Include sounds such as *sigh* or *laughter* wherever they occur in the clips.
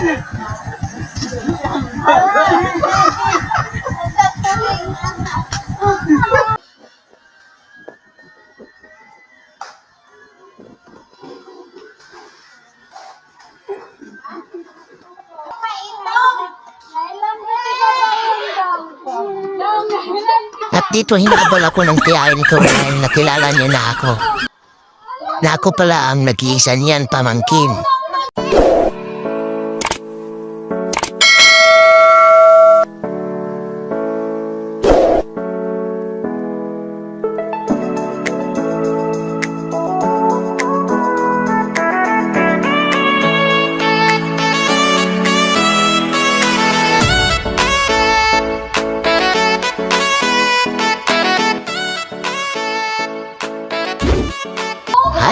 At dito hinabol ako ng tiyahin ko dahil nakilala niya na ako. Na ako pala ang nag-iisa niyan pamangkin.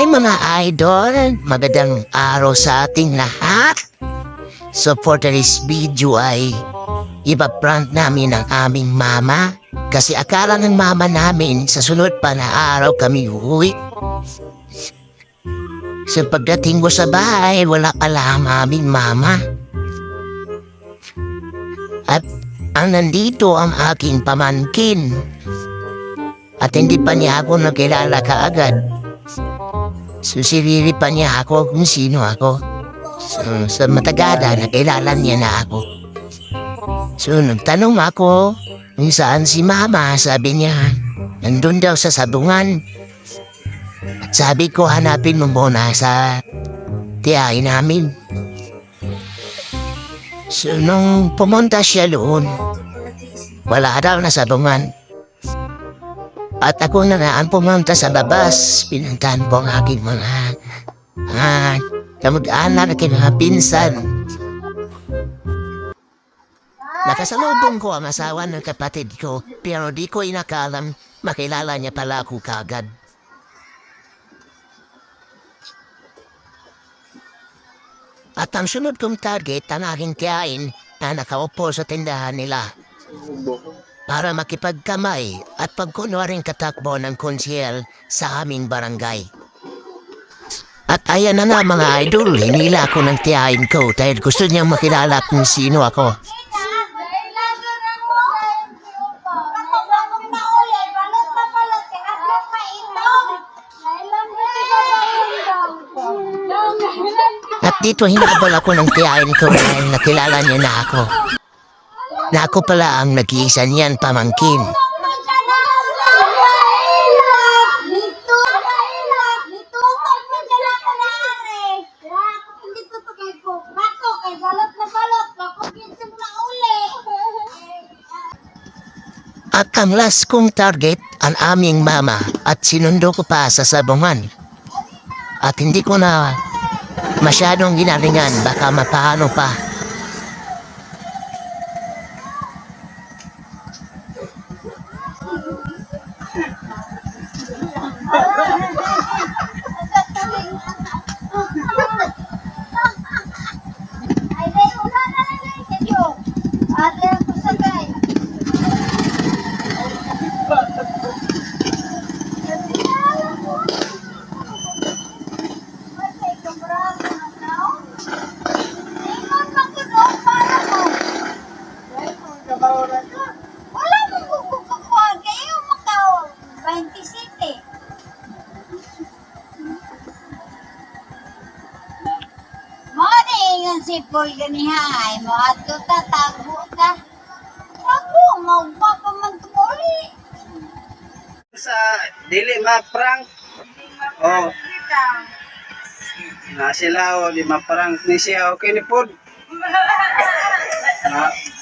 Mga idol! Magandang araw sa ating lahat! So for today's video ay iba-prank namin ang aming mama kasi akala ng mama namin sa sunod pa na araw kami uuwi. So pagdating ko sa bahay, wala pala ang aming mama. At ang nandito ang aking pamangkin. At hindi pa niya ako nakilala kaagad. Susiriri pa niya ako kung sino ako. So, sa matagada, nakilala niya na ako. So, nagtanong ako kung saan si mama, sabi niya, nandun daw sa sabungan. At sabi ko, hanapin mo muna sa tiyahin namin. So, nung pumunta siya doon, wala daw na sabungan. At ako na nga pumunta sa labas, pinuntahan ko ang aking mga ah, kamag-anak at mga pinsan. Nakasalubong ko ang asawa ng kapatid ko, pero di ko inakalam makilala niya pala ako kagad. At ang sunod kong target ang aking tiyain na nakaupo sa tindahan nila para makipagkamay at pagkunwaring katakbo ng konsyel sa aming barangay. At ayan na nga mga idol, hinila ko ng tiyahin ko dahil gusto niyang makilala kung sino ako. At dito hinabol ako ng tiyahin ko dahil nakilala niya na ako. Na ako pala ang nag-iisa niyan pamangkin. At ang last kong target, ang aming mama at sinundo ko pa sa sabungan. At hindi ko na masyadong ginalingan, baka mapahano pa. Ate, Morning, ang sipol ganihay. Mo ato ta tago ta. Tago, magpapaman tumuli. sa dili ma-prank. Oh, na sila o di ma-prank ni siya okay ni pod. Na, *laughs*